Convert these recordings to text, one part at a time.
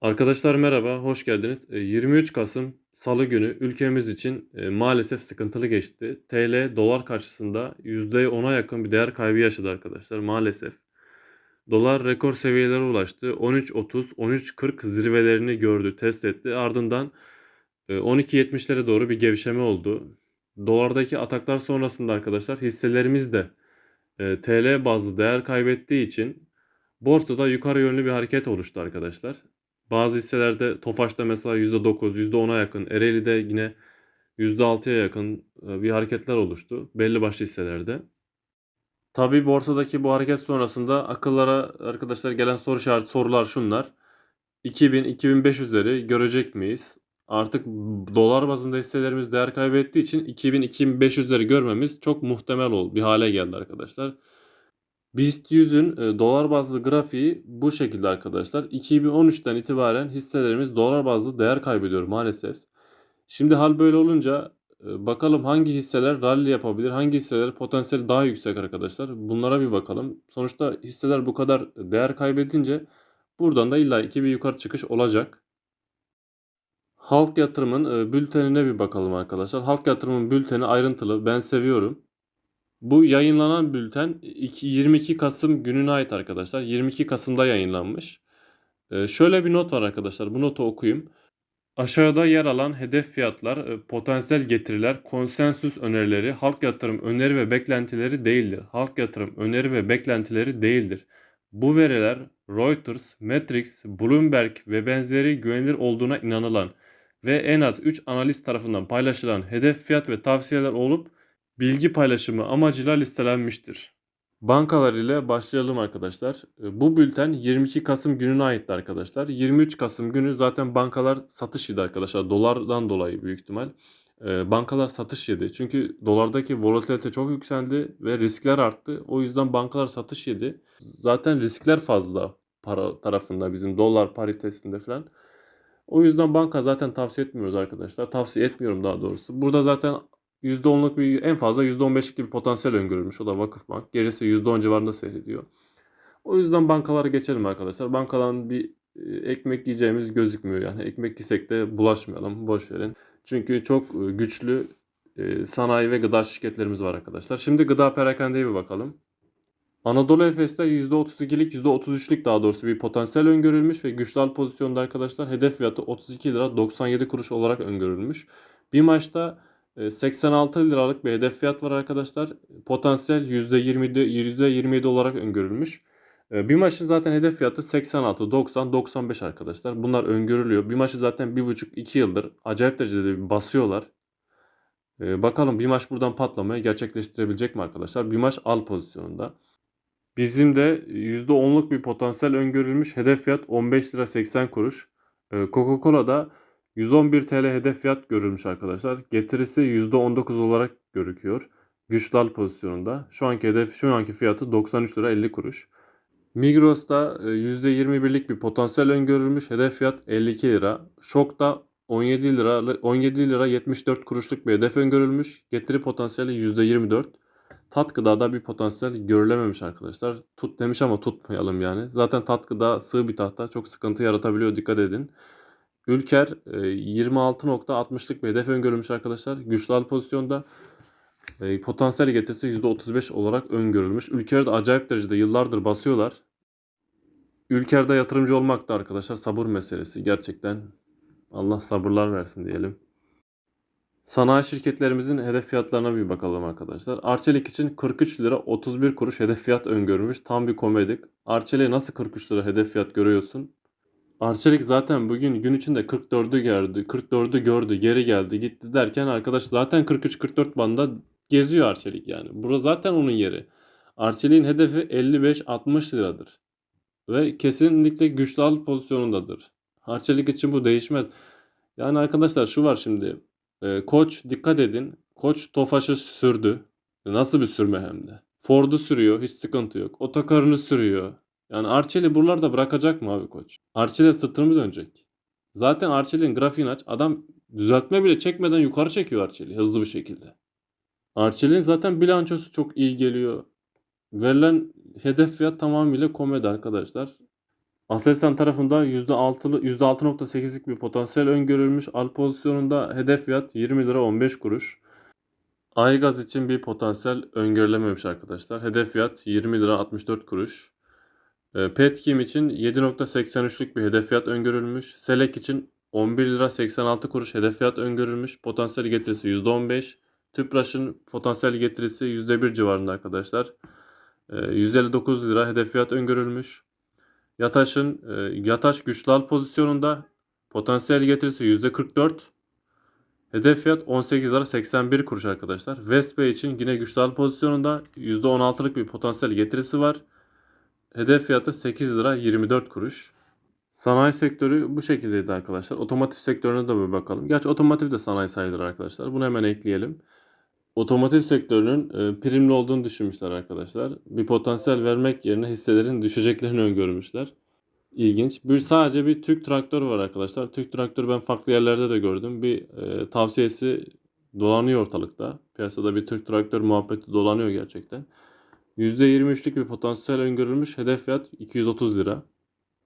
Arkadaşlar merhaba, hoş geldiniz. E, 23 Kasım Salı günü ülkemiz için e, maalesef sıkıntılı geçti. TL dolar karşısında %10'a yakın bir değer kaybı yaşadı arkadaşlar maalesef. Dolar rekor seviyelere ulaştı. 13.30, 13.40 zirvelerini gördü, test etti. Ardından e, 12.70'lere doğru bir gevşeme oldu. Dolardaki ataklar sonrasında arkadaşlar hisselerimiz de e, TL bazlı değer kaybettiği için borsada yukarı yönlü bir hareket oluştu arkadaşlar. Bazı hisselerde Tofaş'ta mesela %9, %10'a yakın, Ereğli'de yine %6'ya yakın e, bir hareketler oluştu belli başlı hisselerde. Tabii borsadaki bu hareket sonrasında akıllara arkadaşlar gelen soru işareti sorular şunlar. 2000-2500'leri görecek miyiz? Artık dolar bazında hisselerimiz değer kaybettiği için 2000-2500'leri görmemiz çok muhtemel ol bir hale geldi arkadaşlar. BIST 100'ün e, dolar bazlı grafiği bu şekilde arkadaşlar. 2013'ten itibaren hisselerimiz dolar bazlı değer kaybediyor maalesef. Şimdi hal böyle olunca e, bakalım hangi hisseler rally yapabilir, hangi hisseler potansiyeli daha yüksek arkadaşlar. Bunlara bir bakalım. Sonuçta hisseler bu kadar değer kaybedince buradan da illa iki bir yukarı çıkış olacak. Halk Yatırım'ın e, bültenine bir bakalım arkadaşlar. Halk Yatırım'ın bülteni ayrıntılı. Ben seviyorum. Bu yayınlanan bülten 22 Kasım gününe ait arkadaşlar. 22 Kasım'da yayınlanmış. Ee, şöyle bir not var arkadaşlar. Bu notu okuyayım. Aşağıda yer alan hedef fiyatlar, e, potansiyel getiriler, konsensüs önerileri, halk yatırım öneri ve beklentileri değildir. Halk yatırım öneri ve beklentileri değildir. Bu veriler Reuters, Matrix, Bloomberg ve benzeri güvenilir olduğuna inanılan ve en az 3 analist tarafından paylaşılan hedef fiyat ve tavsiyeler olup bilgi paylaşımı amacıyla listelenmiştir. Bankalar ile başlayalım arkadaşlar. E, Bu bülten 22 Kasım gününe aitti arkadaşlar. 23 Kasım günü zaten bankalar satış yedi arkadaşlar. Dolardan dolayı büyük ihtimal. E, Bankalar satış yedi. Çünkü dolardaki volatilite çok yükseldi ve riskler arttı. O yüzden bankalar satış yedi. Zaten riskler fazla para tarafında bizim dolar paritesinde falan. O yüzden banka zaten tavsiye etmiyoruz arkadaşlar. Tavsiye etmiyorum daha doğrusu. Burada zaten %10'luk bir en fazla %15'lik bir potansiyel öngörülmüş. O da Vakıfbank. Gerisi %10 civarında seyrediyor. O yüzden bankalara geçelim arkadaşlar. Bankadan bir e, ekmek yiyeceğimiz gözükmüyor. Yani ekmek yesek de bulaşmayalım. Boş verin. Çünkü çok e, güçlü e, sanayi ve gıda şirketlerimiz var arkadaşlar. Şimdi gıda perakendeye bir bakalım. Anadolu Efes'te %32'lik %33'lik daha doğrusu bir potansiyel öngörülmüş ve güçlü al pozisyonda arkadaşlar hedef fiyatı 32 lira 97 kuruş olarak öngörülmüş. Bir maçta 86 liralık bir hedef fiyat var arkadaşlar. Potansiyel %27, %27 olarak öngörülmüş. Bir maçın zaten hedef fiyatı 86, 90, 95 arkadaşlar. Bunlar öngörülüyor. Bir maçı zaten 1,5-2 yıldır acayip derecede basıyorlar. Bakalım bir maç buradan patlamayı gerçekleştirebilecek mi arkadaşlar? Bir maç al pozisyonunda. Bizim de %10'luk bir potansiyel öngörülmüş. Hedef fiyat 15 lira 80 kuruş. Coca-Cola'da 111 TL hedef fiyat görülmüş arkadaşlar. Getirisi %19 olarak görüküyor. Güçlü al pozisyonunda. Şu anki hedef şu anki fiyatı 93 lira 50 kuruş. Migros'ta %21'lik bir potansiyel öngörülmüş. Hedef fiyat 52 lira. Şok'ta 17 lira 17 lira 74 kuruşluk bir hedef öngörülmüş. Getiri potansiyeli %24. Tat gıdada bir potansiyel görülememiş arkadaşlar. Tut demiş ama tutmayalım yani. Zaten tat gıda sığ bir tahta çok sıkıntı yaratabiliyor dikkat edin. Ülker 26.60'lık bir hedef öngörülmüş arkadaşlar. Güçlü al pozisyonda. E, potansiyel getirisi %35 olarak öngörülmüş. Ülker'de acayip derecede yıllardır basıyorlar. Ülker'de yatırımcı olmak da arkadaşlar sabır meselesi. Gerçekten Allah sabırlar versin diyelim. Sanayi şirketlerimizin hedef fiyatlarına bir bakalım arkadaşlar. Arçelik için 43 lira 31 kuruş hedef fiyat öngörülmüş. Tam bir komedik. Arçelik'e nasıl 43 lira hedef fiyat görüyorsun? Arçelik zaten bugün gün içinde 44'ü gördü. 44'ü gördü. Geri geldi. Gitti derken arkadaş zaten 43-44 banda geziyor Arçelik yani. Burası zaten onun yeri. Arçelik'in hedefi 55-60 liradır. Ve kesinlikle güçlü al pozisyonundadır. Arçelik için bu değişmez. Yani arkadaşlar şu var şimdi. E, Koç dikkat edin. Koç Tofaş'ı sürdü. Nasıl bir sürme hem de. Ford'u sürüyor. Hiç sıkıntı yok. Otokarını sürüyor. Yani Arçeli buralarda bırakacak mı abi koç? Arçeli sırtını mı dönecek? Zaten Arçeli'nin grafiğini aç. Adam düzeltme bile çekmeden yukarı çekiyor Arçeli hızlı bir şekilde. Arçeli'nin zaten bilançosu çok iyi geliyor. Verilen hedef fiyat tamamıyla komedi arkadaşlar. Aselsan tarafında %6'lı %6.8'lik bir potansiyel öngörülmüş. Al pozisyonunda hedef fiyat 20 lira 15 kuruş. Aygaz için bir potansiyel öngörülememiş arkadaşlar. Hedef fiyat 20 lira 64 kuruş. E, Petkim için 7.83'lük bir hedef fiyat öngörülmüş. Selek için 11 lira 86 kuruş hedef fiyat öngörülmüş. Potansiyel getirisi %15. Tüpraş'ın potansiyel getirisi %1 civarında arkadaşlar. E, 159 lira hedef fiyat öngörülmüş. Yataş'ın e, Yataş güçlü al pozisyonunda potansiyel getirisi %44. Hedef fiyat 18 lira 81 kuruş arkadaşlar. Vespe için yine güçlü al pozisyonunda %16'lık bir potansiyel getirisi var. Hedef fiyatı 8 lira 24 kuruş. Sanayi sektörü bu şekildeydi arkadaşlar. Otomotiv sektörüne de bir bakalım. Gerçi otomotiv de sanayi sayılır arkadaşlar. Bunu hemen ekleyelim. Otomotiv sektörünün e, primli olduğunu düşünmüşler arkadaşlar. Bir potansiyel vermek yerine hisselerin düşeceklerini öngörmüşler. İlginç. Bir sadece bir Türk traktör var arkadaşlar. Türk traktörü ben farklı yerlerde de gördüm. Bir e, tavsiyesi dolanıyor ortalıkta. Piyasada bir Türk traktör muhabbeti dolanıyor gerçekten. %23'lük bir potansiyel öngörülmüş. Hedef fiyat 230 lira.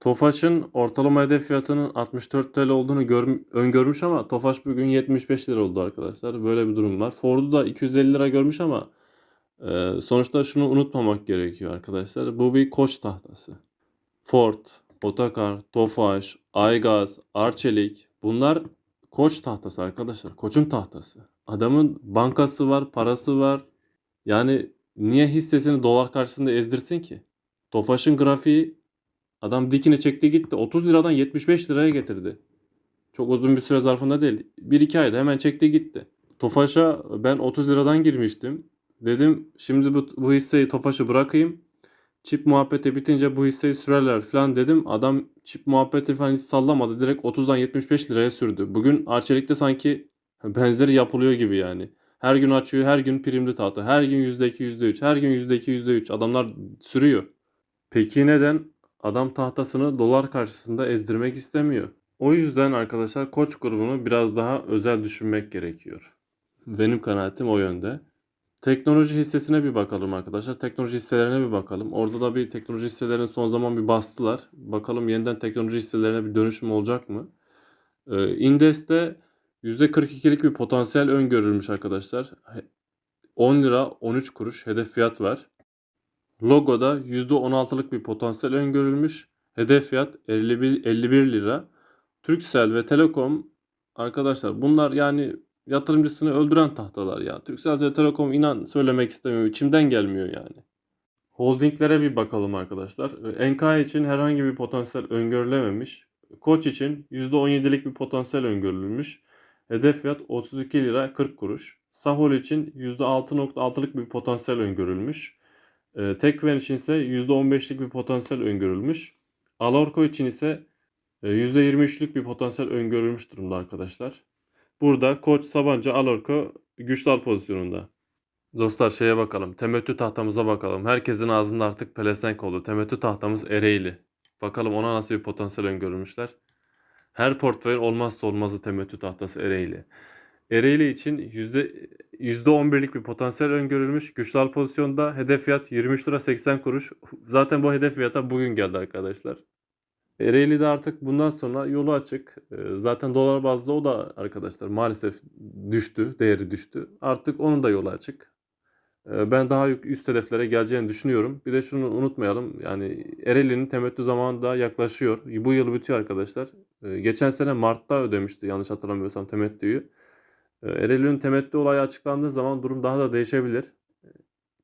Tofaş'ın ortalama hedef fiyatının 64 TL olduğunu gör, öngörmüş ama Tofaş bugün 75 lira oldu arkadaşlar. Böyle bir durum var. Ford'u da 250 lira görmüş ama e, sonuçta şunu unutmamak gerekiyor arkadaşlar. Bu bir koç tahtası. Ford, Otokar, Tofaş, Aygaz, Arçelik bunlar koç tahtası arkadaşlar. Koçun tahtası. Adamın bankası var, parası var. Yani niye hissesini dolar karşısında ezdirsin ki? Tofaş'ın grafiği adam dikine çekti gitti. 30 liradan 75 liraya getirdi. Çok uzun bir süre zarfında değil. 1-2 ayda hemen çekti gitti. Tofaş'a ben 30 liradan girmiştim. Dedim şimdi bu, bu hisseyi Tofaş'ı bırakayım. Çip muhabbeti bitince bu hisseyi sürerler falan dedim. Adam çip muhabbeti falan hiç sallamadı. Direkt 30'dan 75 liraya sürdü. Bugün Arçelik'te sanki benzeri yapılıyor gibi yani. Her gün açıyor, her gün primli tahta. Her gün %2, %3, her gün %2, %3. Adamlar sürüyor. Peki neden? Adam tahtasını dolar karşısında ezdirmek istemiyor. O yüzden arkadaşlar Koç grubunu biraz daha özel düşünmek gerekiyor. Benim kanaatim o yönde. Teknoloji hissesine bir bakalım arkadaşlar. Teknoloji hisselerine bir bakalım. Orada da bir teknoloji hisselerini son zaman bir bastılar. Bakalım yeniden teknoloji hisselerine bir dönüşüm olacak mı? Ee, Indes'te %42'lik bir potansiyel öngörülmüş arkadaşlar. 10 lira 13 kuruş hedef fiyat var. Logoda %16'lık bir potansiyel öngörülmüş. Hedef fiyat 51, 51 lira. Turkcell ve Telekom arkadaşlar bunlar yani yatırımcısını öldüren tahtalar ya. Turkcell ve Telekom inan söylemek istemiyorum. İçimden gelmiyor yani. Holdinglere bir bakalım arkadaşlar. NK için herhangi bir potansiyel öngörülememiş. Koç için %17'lik bir potansiyel öngörülmüş. Hedef fiyat 32 lira 40 kuruş. Sahol için %6.6'lık bir potansiyel öngörülmüş. E, Tekven için ise %15'lik bir potansiyel öngörülmüş. Alorco için ise e, %23'lük bir potansiyel öngörülmüş durumda arkadaşlar. Burada Koç, Sabancı, Alorco güçlü al pozisyonunda. Dostlar şeye bakalım. Temettü tahtamıza bakalım. Herkesin ağzında artık pelesenk oldu. Temettü tahtamız Ereğli. Bakalım ona nasıl bir potansiyel öngörülmüşler. Her portföyün olmazsa olmazı temettü tahtası Ereğli. Ereğli için yüzde 11'lik bir potansiyel öngörülmüş. Güçlü al pozisyonda hedef fiyat 23 lira 80 kuruş. Zaten bu hedef fiyata bugün geldi arkadaşlar. Ereğli'de artık bundan sonra yolu açık. Ee, Zaten dolar bazlı o da arkadaşlar maalesef düştü, değeri düştü. Artık onun da yolu açık. Ee, Ben daha üst hedeflere geleceğini düşünüyorum. Bir de şunu unutmayalım. Yani Ereğli'nin temettü zamanı da yaklaşıyor. Bu yıl bitiyor arkadaşlar. Ee, Geçen sene Mart'ta ödemişti yanlış hatırlamıyorsam temettüyü. Ee, Ereğli'nin temettü olayı açıklandığı zaman durum daha da değişebilir.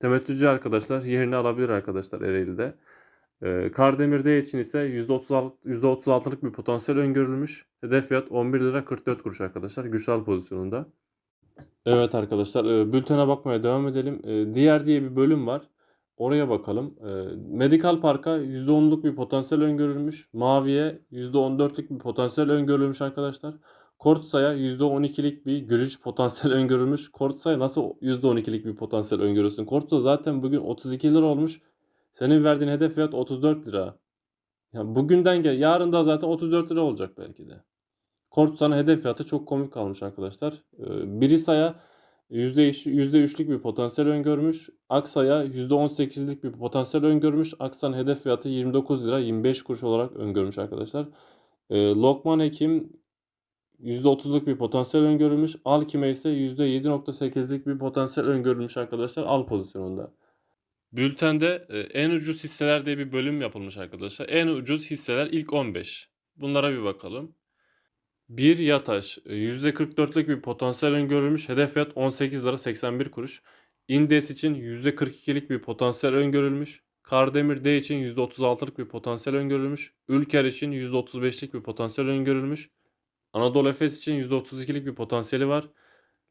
Temettücü arkadaşlar yerini alabilir arkadaşlar Ereğli'de. Ee, Kardemir D için ise %36, %36'lık bir potansiyel öngörülmüş. Hedef fiyat 11 lira 44 kuruş arkadaşlar. Güçlü pozisyonunda. Evet arkadaşlar e, bültene bakmaya devam edelim. E, Diğer diye bir bölüm var. Oraya bakalım. E, Medikal Park'a %10'luk bir potansiyel öngörülmüş. Mavi'ye %14'lük bir potansiyel öngörülmüş arkadaşlar. Kortsa'ya %12'lik bir gülüş potansiyel öngörülmüş. Kortsa'ya nasıl %12'lik bir potansiyel öngörüyorsun? Kortsa zaten bugün 32 lira olmuş. Senin verdiğin hedef fiyat 34 lira. Ya bugünden gel. Yarın da zaten 34 lira olacak belki de. Kortsa'nın hedef fiyatı çok komik kalmış arkadaşlar. Ee, Birisa'ya %3 %3'lük bir potansiyel öngörmüş. Aksa'ya %18'lik bir potansiyel öngörmüş. Aksa'nın hedef fiyatı 29 lira 25 kuruş olarak öngörmüş arkadaşlar. Ee, Lokman Ekim %30'luk bir potansiyel öngörülmüş. Alkime ise %7.8'lik bir potansiyel öngörülmüş arkadaşlar al pozisyonunda. Bültende e, en ucuz hisseler diye bir bölüm yapılmış arkadaşlar. En ucuz hisseler ilk 15. Bunlara bir bakalım. Bir Yataş e, %44'lük bir potansiyel öngörülmüş. Hedef fiyat 18 lira 81 kuruş. İndes için %42'lik bir potansiyel öngörülmüş. Kardemir D için %36'lık bir potansiyel öngörülmüş. Ülker için %35'lik bir potansiyel öngörülmüş. Anadolu Efes için %32'lik bir potansiyeli var.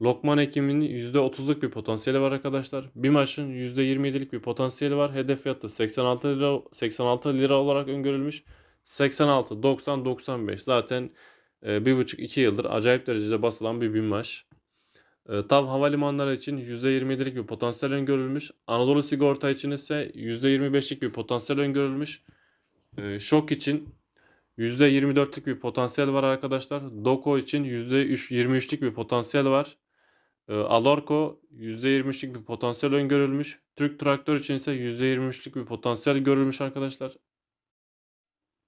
Lokman Ekim'in %30'luk bir potansiyeli var arkadaşlar. BİMAŞ'ın %27'lik bir potansiyeli var. Hedef fiyatı 86 lira 86 lira olarak öngörülmüş. 86, 90, 95 zaten e, bir buçuk iki yıldır acayip derecede basılan bir BİMAŞ. E, TAV havalimanları için %27'lik bir potansiyel öngörülmüş. Anadolu Sigorta için ise %25'lik bir potansiyel öngörülmüş. E, Şok için %24'lük bir potansiyel var arkadaşlar. Doko için %23'lük bir potansiyel var. Alorco %23'lük bir potansiyel öngörülmüş. Türk Traktör için ise %23'lük bir potansiyel görülmüş arkadaşlar.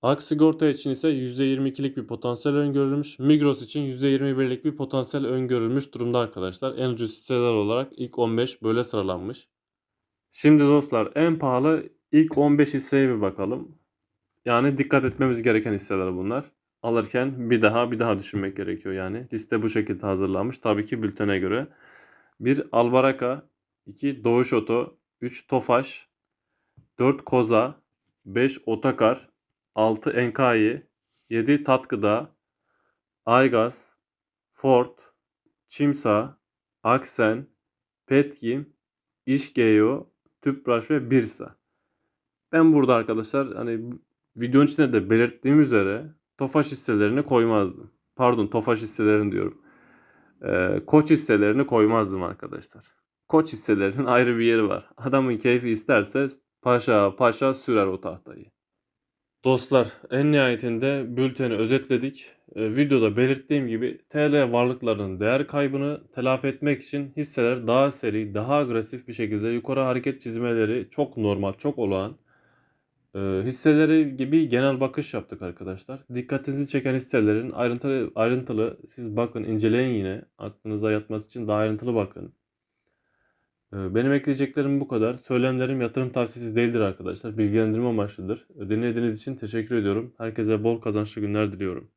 Ak sigorta için ise %22'lik bir potansiyel öngörülmüş. Migros için %21'lik bir potansiyel öngörülmüş durumda arkadaşlar. En ucuz hisseler olarak ilk 15 böyle sıralanmış. Şimdi dostlar en pahalı ilk 15 hisseye bir bakalım. Yani dikkat etmemiz gereken hisseler bunlar. Alırken bir daha bir daha düşünmek gerekiyor yani. Liste bu şekilde hazırlanmış. Tabii ki bültene göre. 1 Albaraka, 2 Doğuş Oto, 3 Tofaş, 4 Koza, 5 Otakar, 6 Enkai, 7 Tatgıda, Aygaz, Ford, Çimsa, Aksen, Petyim, İşgeo, Tüpraş ve Birsa. Ben burada arkadaşlar hani videonun içinde de belirttiğim üzere Tofaş hisselerini koymazdım. Pardon Tofaş hisselerini diyorum. Ee, koç hisselerini koymazdım arkadaşlar. Koç hisselerinin ayrı bir yeri var. Adamın keyfi isterse paşa paşa sürer o tahtayı. Dostlar en nihayetinde bülteni özetledik. Ee, videoda belirttiğim gibi TL varlıklarının değer kaybını telafi etmek için hisseler daha seri, daha agresif bir şekilde yukarı hareket çizmeleri çok normal, çok olağan. Ee, hisseleri gibi genel bakış yaptık arkadaşlar. Dikkatinizi çeken hisselerin ayrıntılı ayrıntılı siz bakın, inceleyin yine. Aklınıza yatması için daha ayrıntılı bakın. Ee, Benim ekleyeceklerim bu kadar. Söylemlerim yatırım tavsiyesi değildir arkadaşlar. Bilgilendirme amaçlıdır. Dinlediğiniz için teşekkür ediyorum. Herkese bol kazançlı günler diliyorum.